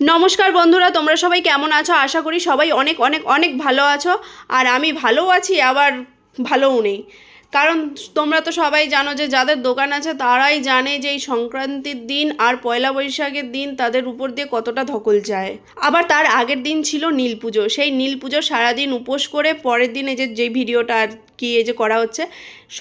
নমস্কার বন্ধুরা, তোমরা সবাই কেমন আছো? আশা করি সবাই অনেক অনেক অনেক ভালো আছো। আর আমি ভালো আছি, আবার ভালোও নেই। কারণ তোমরা তো সবাই জানো যে যাদের দোকান আছে, তারাই জানে যে এই সংক্রান্তির দিন আর পয়লা বৈশাখের দিন তাদের উপর দিয়ে কতটা ধকল যায়। আবার তার আগের দিন ছিল নীল পুজো। সেই নীল পুজো সারাদিন উপোস করে পরের দিন এই যে যে ভিডিওটা আর কি এই যে করা হচ্ছে,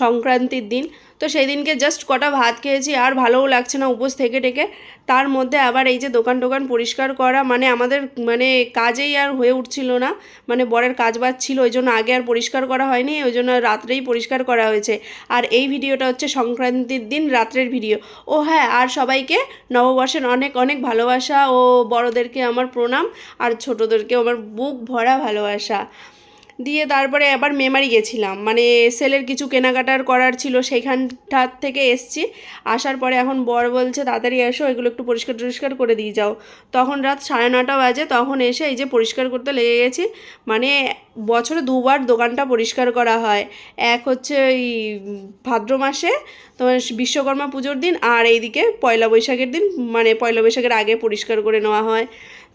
সংক্রান্তির দিন তো সেই দিনকে জাস্ট কটা ভাত খেয়েছি, আর ভালোও লাগছে না উপোস থেকে টেকে। তার মধ্যে আবার এই যে দোকান টোকান পরিষ্কার করা মানে আমাদের মানে কাজেই আর হয়ে উঠছিল না। মানে বরের কাজ বাজ ছিল, ওই জন্য আগে আর পরিষ্কার করা হয়নি, ওই জন্য রাত্রেই পরিষ্কার করা হয়েছে। আর এই ভিডিওটা হচ্ছে সংক্রান্তির দিন রাত্রের ভিডিও। ও হ্যাঁ আর সবাইকে নববর্ষের অনেক অনেক ভালোবাসা ও বড়দেরকে আমার প্রণাম, আর ছোটোদেরকে আমার বুক ভরা ভালোবাসা। দিয়ে তারপরে আবার মেমারি গেছিলাম। মানে সেলের কিছু কেনাকাটার করার ছিল সেইখানটার থেকে এসছি। আসার পরে এখন বর বলছে, তাড়াতাড়ি এসো, এগুলো একটু পরিষ্কার টরিষ্কার করে দিয়ে যাও। তখন রাত সাড়ে নটা বাজে, তখন এসে এই যে পরিষ্কার করতে লেগে গেছি। মানে বছরে দুবার দোকানটা পরিষ্কার করা হয়। এক হচ্ছে ওই ভাদ্র মাসে তোমার বিশ্বকর্মা পুজোর দিন আর এইদিকে পয়লা বৈশাখের দিন মানে পয়লা বৈশাখের আগে পরিষ্কার করে নেওয়া হয়।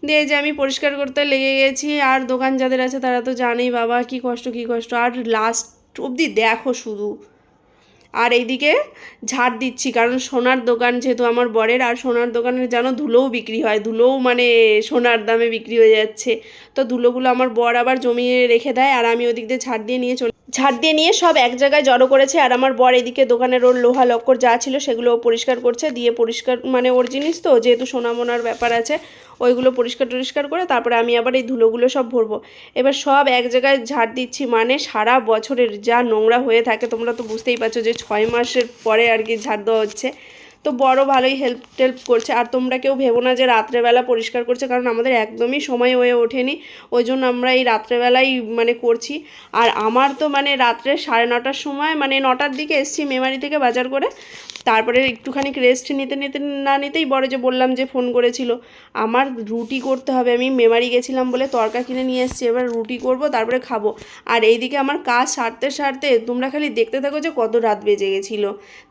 দিয়ে যে আমি পরিষ্কার করতে লেগে গেছি, আর দোকান যাদের আছে তারা তো জানেই বাবা কি কষ্ট কি কষ্ট। আর লাস্ট অবধি দেখো শুধু আর এইদিকে ঝাড় দিচ্ছি, কারণ সোনার দোকান যেহেতু আমার বরের, আর সোনার দোকানের যেন ধুলোও বিক্রি হয়, ধুলোও মানে সোনার দামে বিক্রি হয়ে যাচ্ছে। তো ধুলোগুলো আমার বর আবার জমিয়ে রেখে দেয়, আর আমি ওদিক দিয়ে ঝাড় দিয়ে নিয়ে চলে ঝাড় দিয়ে নিয়ে সব এক জায়গায় জড়ো করেছে, আর আমার বর এদিকে দোকানের ওর লোহা লক্কর যা ছিল সেগুলো পরিষ্কার করছে, দিয়ে পরিষ্কার মানে ওর জিনিস তো, যেহেতু সোনামোনার ব্যাপার আছে, ওইগুলো পরিষ্কার টরিষ্কার করে তারপরে আমি আবার এই ধুলোগুলো সব ভরবো। এবার সব এক জায়গায় ঝাড় দিচ্ছি মানে সারা বছরের যা নোংরা হয়ে থাকে, তোমরা তো বুঝতেই পারছ যে ছয় মাসের পরে আর কি ঝাড় দেওয়া হচ্ছে। তো বড় ভালোই হেল্প টেল্প করছে। আর তোমরা কেউ ভেবো না যে রাত্রেবেলা পরিষ্কার করছে, কারণ আমাদের একদমই সময় হয়ে ওঠেনি। ওই জন্য আমরা এই রাত্রেবেলাই মানে করছি। আর আমার তো মানে রাত্রে সাড়ে নটার সময় মানে নটার দিকে এসছি মেমারি থেকে বাজার করে। তারপরে একটুখানি রেস্ট নিতে নিতে না নিতেই বড় যে বললাম যে ফোন করেছিল। আমার রুটি করতে হবে, আমি মেমারি গেছিলাম বলে তরকা কিনে নিয়ে এসেছি, এবার রুটি করব, তারপরে খাব। আর এইদিকে আমার কাজ সারতে সারতে তোমরা খালি দেখতে থাকো যে কত রাত বেজে গেছিল।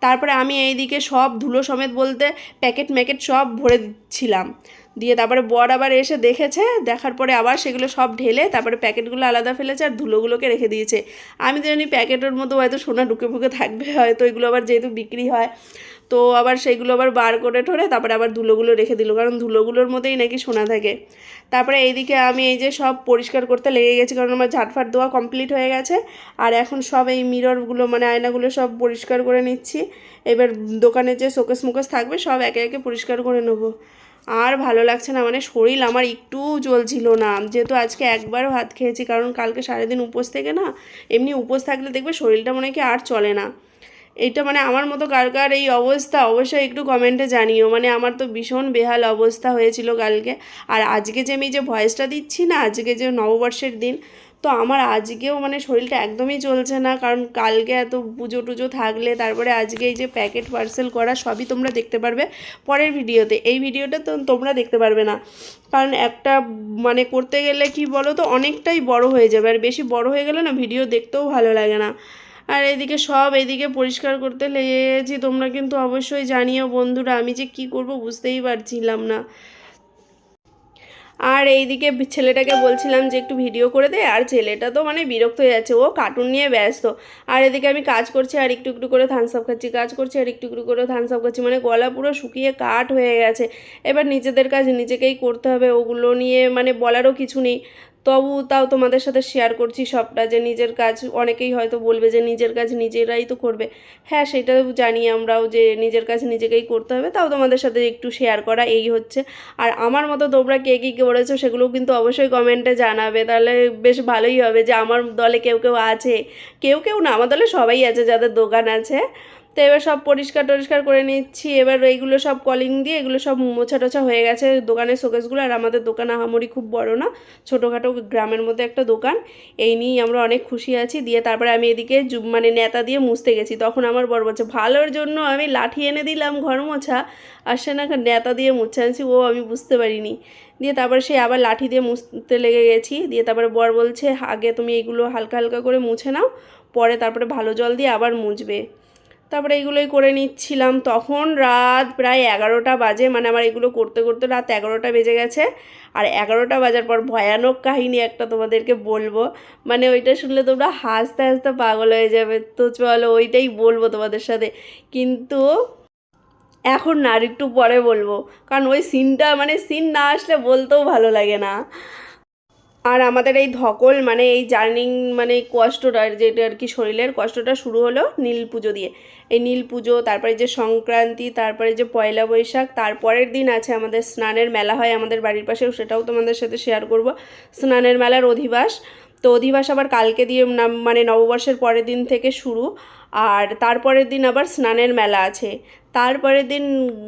তারপরে আমি এইদিকে সব ধুলো সমেত বলতে প্যাকেট ম্যাকেট সব ভরে দিচ্ছিলাম। দিয়ে তারপরে বর আবার এসে দেখেছে, দেখার পরে আবার সেগুলো সব ঢেলে তারপরে প্যাকেটগুলো আলাদা ফেলেছে আর ধুলোগুলোকে রেখে দিয়েছে। আমি জানি প্যাকেটের মধ্যে হয়তো সোনা ঢুকে ফুকে থাকবে, হয়তো এগুলো আবার যেহেতু বিক্রি হয়। তো আবার সেইগুলো আবার বার করে ঠোরে তারপরে আবার ধুলোগুলো রেখে দিল, কারণ ধুলোগুলোর মধ্যেই নাকি সোনা থাকে। তারপরে এইদিকে আমি এই যে সব পরিষ্কার করতে লেগে গেছি, কারণ আমার ঝাটফাট দেওয়া কমপ্লিট হয়ে গেছে। আর এখন সব এই মিররগুলো মানে আয়নাগুলো সব পরিষ্কার করে নিচ্ছি। এবার দোকানে যে শোকেস মুকেস থাকবে, সব একে একে পরিষ্কার করে নেব। আর ভালো লাগছে না মানে শরীর আমার একটুও চলছিল না। যেহেতু আজকে একবার ভাত খেয়েছি, কারণ কালকে সারাদিন উপোস থেকে না, এমনি উপোস থাকলে দেখবে শরীরটা মনে কি আর চলে না। এটা মানে আমার মতো কার কার এই অবস্থা, অবশ্যই একটু কমেন্টে জানিও। মানে আমার তো ভীষণ বেহাল অবস্থা হয়েছিল কালকে। আর আজকে যে আমি যে ভয়েসটা দিচ্ছি না, আজকে যে নববর্ষের দিন তো আমার আজকেও মানে শরীরটা একদমই চলছে না, কারণ কালকে এত পুজো টুজো থাকলে, তারপরে আজকে এই যে প্যাকেট পার্সেল করা সবই তোমরা দেখতে পারবে পরের ভিডিওতে। এই ভিডিওটা তো তোমরা দেখতে পারবে না, কারণ একটা মানে করতে গেলে কি বলো তো অনেকটাই বড় হয়ে যাবে। আর বেশি বড় হয়ে গেলে না ভিডিও দেখতেও ভালো লাগে না। আর এদিকে সব এদিকে পরিষ্কার করতে লেগে গেছি তোমরা কিন্তু অবশ্যই জানিও বন্ধুরা, আমি যে কি করব বুঝতেই পারছিলাম না। আর এইদিকে ছেলেটাকে বলছিলাম যে একটু ভিডিও করে দে, আর ছেলেটা তো মানে বিরক্ত হয়ে যাচ্ছে, ও কার্টুন নিয়ে ব্যস্ত। আর এদিকে আমি কাজ করছি, আর একটু একটু করে থানস সাপ খাচ্ছি, কাজ করছি, আর একটু একটু করে থানস সাপ খাচ্ছি মানে গলা পুরো শুকিয়ে কাট হয়ে গেছে। এবার নিজেদের কাজ নিজেকেই করতে হবে, ওগুলো নিয়ে মানে বলারও কিছু নেই। তবু তাও তোমাদের সাথে শেয়ার করছি সবটা যে নিজের কাজ, অনেকেই হয়তো বলবে যে নিজের কাজ নিজেরাই তো করবে। হ্যাঁ সেটাও জানি আমরাও যে নিজের কাজ নিজেকেই করতে হবে, তাও তোমাদের সাথে একটু শেয়ার করা এই হচ্ছে। আর আমার মতো তোমরা কে কী করেছ সেগুলোও কিন্তু অবশ্যই কমেন্টে জানাবে, তাহলে বেশ ভালোই হবে যে আমার দলে কেউ কেউ আছে। কেউ কেউ না, আমার দলে সবাই আছে যাদের দোকান আছে। তো এবার সব পরিষ্কার টরিষ্কার করে নিচ্ছি। এবার এইগুলো সব কলিং দিয়ে এগুলো সব মোছা টোছা হয়ে গেছে দোকানের শোকেসগুলো আর আমাদের দোকান আহামরি খুব বড় না, ছোটোখাটো গ্রামের মধ্যে একটা দোকান। এই নিয়েই আমরা অনেক খুশি আছি। দিয়ে তারপরে আমি এদিকে মানে নেতা দিয়ে মুছতে গেছি। তখন আমার বড় বলছে, ভালোর জন্য আমি লাঠি এনে দিলাম ঘর মোছা। আর সে না নেতা দিয়ে মুছে আনছি, ও আমি বুঝতে পারিনি। দিয়ে তারপরে সে আবার লাঠি দিয়ে মুছতে লেগে গেছি। দিয়ে তারপরে বর বলছে, আগে তুমি এগুলো হালকা হালকা করে মুছে নাও, পরে তারপরে ভালো জল দিয়ে আবার মুছবে। তারপরে এগুলোই করে নিচ্ছিলাম। তখন রাত প্রায় এগারোটা বাজে মানে আমার এগুলো করতে করতে রাত এগারোটা বেজে গেছে। আর এগারোটা বাজার পর ভয়ানক কাহিনী একটা তোমাদেরকে বলব। মানে ওইটা শুনলে তোমরা হাসতে হাসতে পাগল হয়ে যাবে। তো চলো ওইটাই বলব তোমাদের সাথে। কিন্তু এখন না আর একটু পরে বলব। কারণ ওই সিনটা মানে সিন না আসলে বলতেও ভালো লাগে না। আর আমাদের এই ধকল মানে এই জার্নিং মানে কষ্টটা, যেটা আর কি শরীরের কষ্টটা শুরু হলো নীল পুজো দিয়ে। এই নীল পুজো, তারপরে যে সংক্রান্তি, তারপরে যে পয়লা বৈশাখ, তারপরের দিন আছে আমাদের স্নানের মেলা হয় আমাদের বাড়ির পাশেও, সেটাও তোমাদের সাথে শেয়ার করব। স্নানের মেলার অধিবাস, তো অধিবাস আবার কালকে দিয়ে মানে নববর্ষের পরের দিন থেকে শুরু। আর তারপরের দিন আবার স্নানের মেলা আছে। তারপরের দিন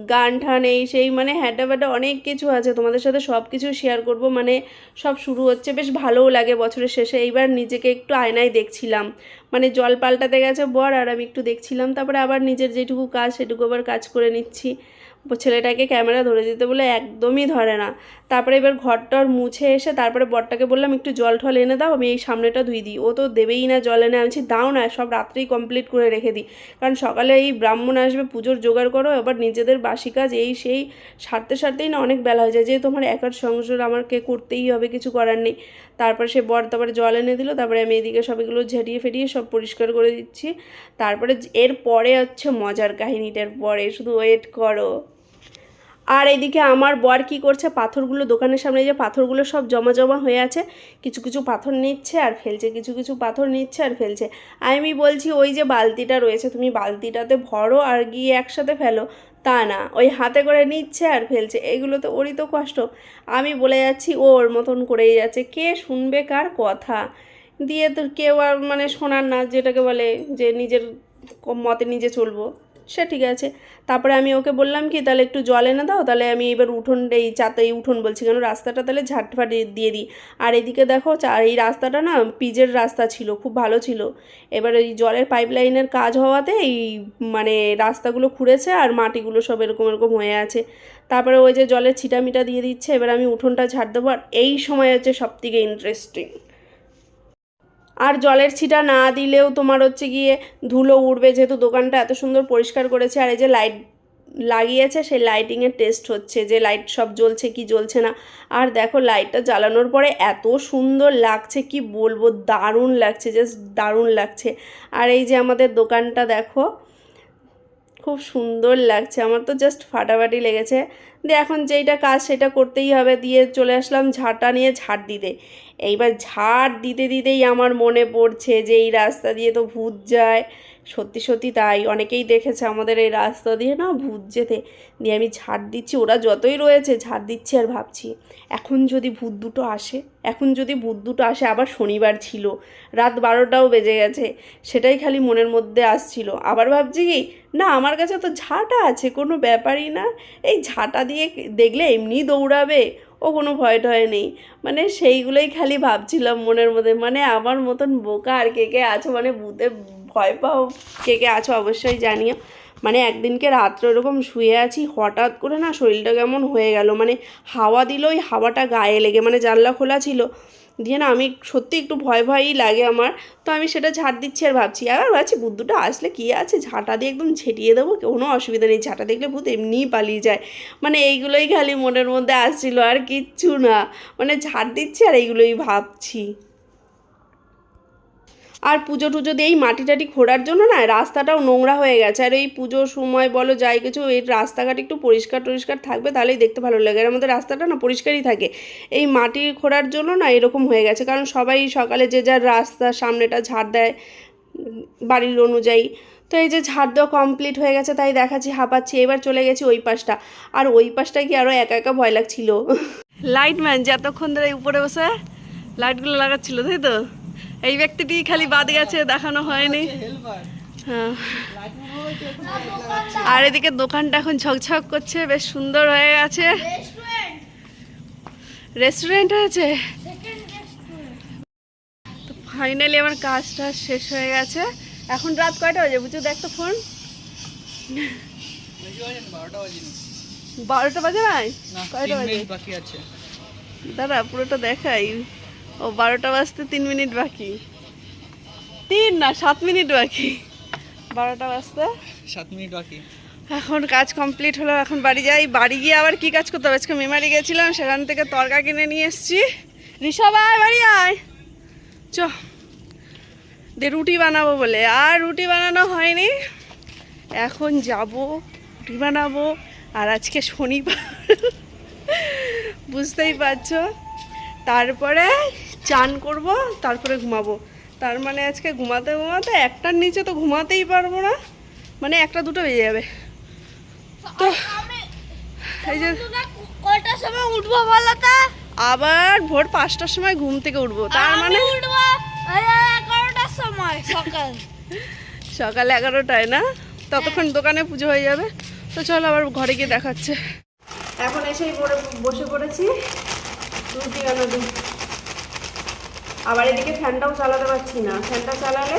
গান ঠান এই সেই মানে হ্যাটা ব্যাটা অনেক কিছু আছে। তোমাদের সাথে সব কিছু শেয়ার করব। মানে সব শুরু হচ্ছে, বেশ ভালোও লাগে বছরের শেষে। এইবার নিজেকে একটু আয়নায় দেখছিলাম। মানে জল পাল্টাতে গেছে বর, আর আমি একটু দেখছিলাম। তারপরে আবার নিজের যেটুকু কাজ, সেটুকু আবার কাজ করে নিচ্ছি। ছেলেটাকে ক্যামেরা ধরে দিতে বলে একদমই ধরে না। তারপরে এবার ঘরটর মুছে এসে তারপরে বরটাকে বললাম, একটু জল ঠল এনে দাও, আমি এই সামনেটা ধুই দিই। ও তো দেবেই না জল এনে, আমি দাও না, সব রাত্রেই কমপ্লিট করে রেখে দিই। কারণ সকালে এই ব্রাহ্মণ আসবে, পুজোর জোগাড় করো, আবার নিজেদের বাসি কাজ, এই সেই সারতে সারতেই না অনেক বেলা হয়ে যায়। যেহেতু আমার একার সংসার আমাকে করতেই হবে, কিছু করার নেই। তারপর সে বর তারপরে জল এনে দিল, তারপরে আমি এদিকে সব এগুলো ঝেড়িয়ে ফেটিয়ে সব পরিষ্কার করে দিচ্ছি। তারপরে এর পরে হচ্ছে মজার কাহিনীটার পরে, শুধু ওয়েট করো। আর এদিকে আমার বর কি করছে, পাথরগুলো দোকানের সামনে যে পাথরগুলো সব জমা জমা হয়ে আছে, কিছু কিছু পাথর নিচ্ছে আর ফেলছে, কিছু কিছু পাথর নিচ্ছে আর ফেলছে। আমি বলছি, ওই যে বালতিটা রয়েছে, তুমি বালতিটাতে ভরো আর গিয়ে একসাথে ফেলো। তা না, ওই হাতে করে নিচ্ছে আর ফেলছে। এগুলো তো ওরই তো কষ্ট। আমি বলে যাচ্ছি ওর মতন করেই যাচ্ছে। কে শুনবে কার কথা? দিয়ে তো কেউ আর মানে শোনার না, যেটাকে বলে যে নিজের মতে নিজে চলবো। সে ঠিক আছে। তারপরে আমি ওকে বললাম কি, তাহলে একটু জল এনে দাও, তাহলে আমি এবার উঠোন, এই চাতে এই উঠোন বলছি। কেন, রাস্তাটা তাহলে ঝাটফাট দিয়ে দিই। আর এদিকে দেখো, চা, এই রাস্তাটা না পিজের রাস্তা ছিল, খুব ভালো ছিল। এবার এই জলের পাইপ লাইনের কাজ হওয়াতে এই মানে রাস্তাগুলো খুঁড়েছে আর মাটিগুলো সব এরকম এরকম হয়ে আছে। তারপরে ওই যে জলের ছিটামিটা দিয়ে দিচ্ছে, এবার আমি উঠোনটা ঝাড় দেবো। আর এই সময় হচ্ছে সবথেকে ইন্টারেস্টিং আর জলের ছিটা না দিলেও তোমার হচ্ছে গিয়ে ধুলো উড়বে, যেহেতু দোকানটা এত সুন্দর পরিষ্কার করেছে, আর এই যে লাইট লাগিয়েছে, সেই লাইটিংয়ের টেস্ট হচ্ছে যে লাইট সব জ্বলছে কি জ্বলছে না। আর দেখো লাইটটা জ্বালানোর পরে এত সুন্দর লাগছে, কি বলব, দারুণ লাগছে জাস্ট দারুণ লাগছে। আর এই যে আমাদের দোকানটা দেখো, খুব সুন্দর লাগছে, আমার তো জাস্ট ফাটাফাটি লেগেছে। দিয়ে এখন যেইটা কাজ সেটা করতেই হবে। দিয়ে চলে আসলাম ঝাড়টা নিয়ে ঝাড় দিতে। এইবার ঝাড় দিতে দিতেই আমার মনে পড়ছে যে এই রাস্তা দিয়ে তো ভূত যায়। সত্যি সত্যি তাই। অনেকেই দেখেছে আমাদের এই রাস্তা দিয়ে না ভূত যেতে। দিয়ে আমি ঝাড় দিচ্ছি, ওরা যতই রয়েছে ঝাড় দিচ্ছি আর ভাবছি, এখন যদি ভূত দুটো আসে, এখন যদি ভূত দুটো আসে, আবার শনিবার ছিল, রাত বারোটাও বেজে গেছে, সেটাই খালি মনের মধ্যে আসছিল। আবার ভাবছি কি, না, আমার কাছে তো ঝাঁটা আছে, কোনো ব্যাপারই না। এই ঝাঁটা দিয়ে দেখলে এমনি দৌড়াবে, ও কোনো ভয় টয় নেই। মানে সেইগুলোই খালি ভাবছিলাম মনের মধ্যে। মানে আমার মতন বোকা আর কে কে আছে মানে ভূতে ভয় পাও? কে কে আছো অবশ্যই জানিও। মানে একদিনকে রাত্রে এরকম শুয়ে আছি, হঠাৎ করে না শরীরটা কেমন হয়ে গেল। মানে হাওয়া দিল, ওই হাওয়াটা গায়ে লেগে মানে জানলা খোলা ছিল। দিয়ে না আমি সত্যি একটু ভয় ভয়ই লাগে আমার। তো আমি সেটা ঝাড় দিচ্ছি আর ভাবছি, আবার ভাবছি বুদ্ধুটা আসলে কি আছে? ঝাঁটা দিয়ে একদম ছেটিয়ে দেবো, কোনো অসুবিধা নেই। ঝাঁটা দেখলে ভূত এমনিই পালিয়ে যায়। মানে এইগুলোই খালি মনের মধ্যে আসছিল আর কিচ্ছু না। মানে ঝাড় দিচ্ছি আর এইগুলোই ভাবছি। আর পুজো টুজো দিয়ে এই মাটি টাটি খোঁড়ার জন্য না রাস্তাটাও নোংরা হয়ে গেছে। আর এই পুজোর সময় বলো যাই কিছু, এই রাস্তাঘাট একটু পরিষ্কার টরিষ্কার থাকবে তাহলেই দেখতে ভালো লাগে। আর আমাদের রাস্তাটা না পরিষ্কারই থাকে। এই মাটি খোঁড়ার জন্য না এরকম হয়ে গেছে। কারণ সবাই সকালে যে যার রাস্তা সামনেটা ঝাড় দেয় বাড়ির অনুযায়ী। তো এই যে ঝাড় দেওয়া কমপ্লিট হয়ে গেছে তাই দেখাচ্ছি, হাঁপাচ্ছি। এবার চলে গেছি ওই পাশটা। আর ওই পাশটা কি আরও একা একা ভয় লাগছিল? লাইটম্যান যে এতক্ষণ ধরে উপরে বসে লাইটগুলো লাগাচ্ছিল, তাই তো? এই ব্যক্তিটি খালি বাদ গেছে দেখানো হয়নি। হ্যাঁ। আর এদিকে দোকানটা এখন ঝকঝক করছে বেশ সুন্দর হয়ে গেছে রেস্টুরেন্ট হয়েছে? তো ফাইনালি আমার কাজটা শেষ হয়ে গেছে। এখন রাত কয়টা বাজে? বুঝছ দেখ তো ফোন বারোটা বাজে ভাই? কয়টা বাজে? দাঁড়া পুরোটা দেখাই। ও বারোটা বাজতে তিন মিনিট বাকি। তিন না সাত মিনিট বাকি। বারোটা বাজতে। সাত মিনিট বাকি। এখন কাজ কমপ্লিট হলো এখন বাড়ি যাই। বাড়ি গিয়ে আবার কি কাজ করতে হবে? আজকে মেমারি গেছিলাম সেখান থেকে তরকা কিনে নিয়ে এসেছি। ঋষভ আয় বাড়ি আয়। চ। দিয়ে রুটি বানাবো বলে। আর রুটি বানানো হয়নি। এখন যাব রুটি বানাবো। আর আজকে শনিবার। বুঝতেই পারছ? তারপরে চান করব তারপরে ঘুমাবো। তার মানে আজকে ঘুমাতে ঘুমাতে একটার নিচে তো ঘুমাতেই পারব না মানে একটা দুটো বেজে যাবে। তো এই যে কয়টার সময় উঠবো বলো তো? আবার ভোর পাঁচটার সময় ঘুম থেকে উঠবো তার মানে উঠবো এগারোটার সময় সকাল। সকাল এগারোটায় না? ততক্ষণ দোকানে পুজো হয়ে যাবে। তো চলো আবার ঘরে গিয়ে দেখাচ্ছে। এখন এসেই বসে পড়েছি। রুটি বানাতে আবার এদিকে ফ্যানটাও চালাতে পারছি না। ফ্যানটা চালালে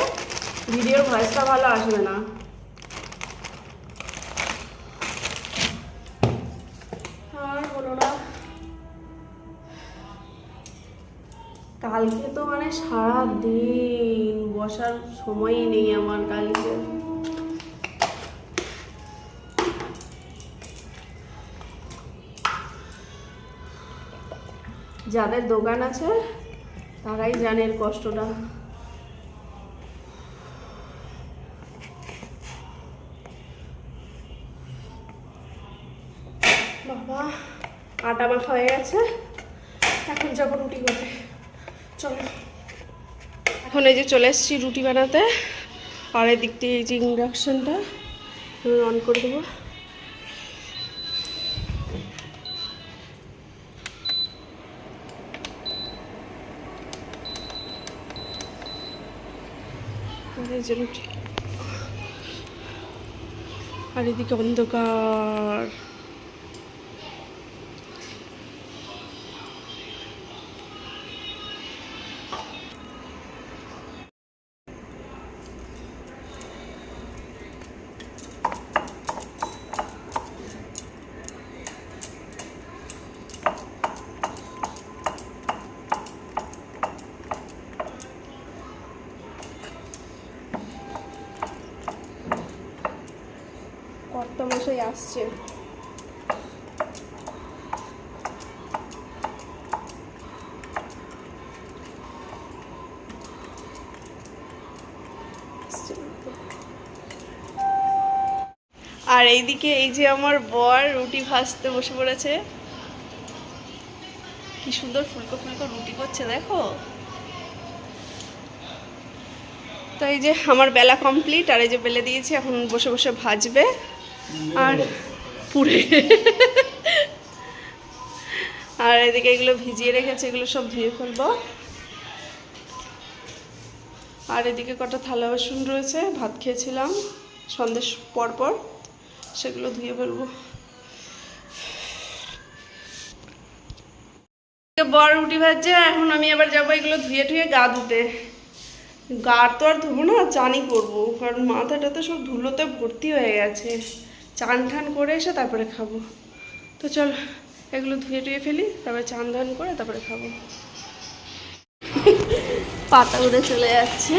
ভিডিওর ভয়েসটা ভালো আসবে না। কালকে তো মানে সারা দিন বসার সময়ই নেই আমার কালকে। যাদের দোকান আছে, তারাই জানে কষ্টটা। বাবা, আটা মাখা হয়ে গেছে। এখন যাব রুটি করতে। চলো। এখন এই যে চলে এসেছি রুটি বানাতে। আর এদিক দিয়ে এই যে ইন্ডাকশনটা অন করে দেবো। যে রুটি আর এদিকে অন্ধকার। কর্তা মশাই আসছে। আর এইদিকে এই যে আমার বর রুটি ভাজতে বসে পড়েছে। কি সুন্দর ফুলকো ফুলকো রুটি করছে, দেখো। তো এই যে আমার বেলা কমপ্লিট আর এই যে বেলে দিয়েছি, এখন বসে বসে ভাজবে। আর পুড়ে। আর এদিকে এগুলো ভিজিয়ে রেখেছে, এগুলো সব ধুয়ে ফেলব। আর এদিকে কটা থালা বাসন রয়েছে, ভাত খেয়েছিলাম, সন্দেশ পর পর সেগুলো ধুয়ে ফেলব। বড় রুটি ভাজছে, এখন আমি আবার যাব এগুলো ধুয়ে ধুয়ে গা ধুতে। গা তো আর ধুবো না, চানই করব, কারণ মাথাটা তো সব ধুলোতে ভর্তি হয়ে গেছে। চান ঠান করে এসে তারপরে খাব। তো চল, এগুলো ধুয়ে টুয়ে ফেলি, তারপরে চান ধান করে তারপরে খাব। পাতা উড়ে চলে যাচ্ছে।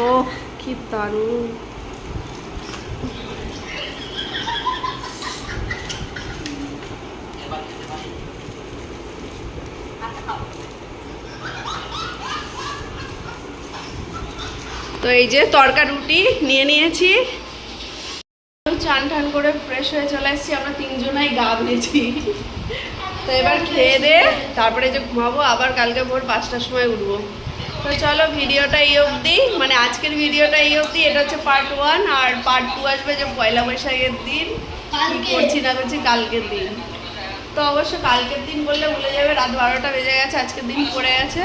ও কি দারুণ। তো এই যে তরকা রুটি নিয়ে নিয়েছি। চান টান করে ফ্রেশ হয়ে চলে এসেছি আমরা তিনজনাই গা ধুয়েছি তো এবার খেয়ে দে তারপরে যে ঘুমাবো আবার কালকে ভোর পাঁচটার সময় উঠবো। তো চলো ভিডিওটা এই অবধি মানে আজকের ভিডিওটা এই অবধি এটা হচ্ছে পার্ট ওয়ান আর পার্ট টু আসবে যে পয়লা বৈশাখের দিন। কি করছি না করছি কালকের দিন। তো অবশ্য কালকের দিন বললে ভুলে যাবে রাত বারোটা বেজে গেছে আজকের দিন পড়ে গেছে।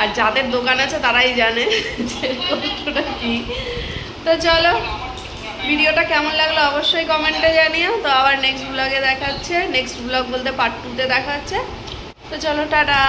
আর যাদের দোকান আছে তারাই জানে কি। তো চলো, ভিডিওটা কেমন লাগল অবশ্যই কমেন্টে জানিও। তো আবার নেক্সট ব্লগে দেখাচ্ছে। নেক্সট ব্লগ বলতে পার্ট টুতে দেখাচ্ছে। তো চলো, টাটা।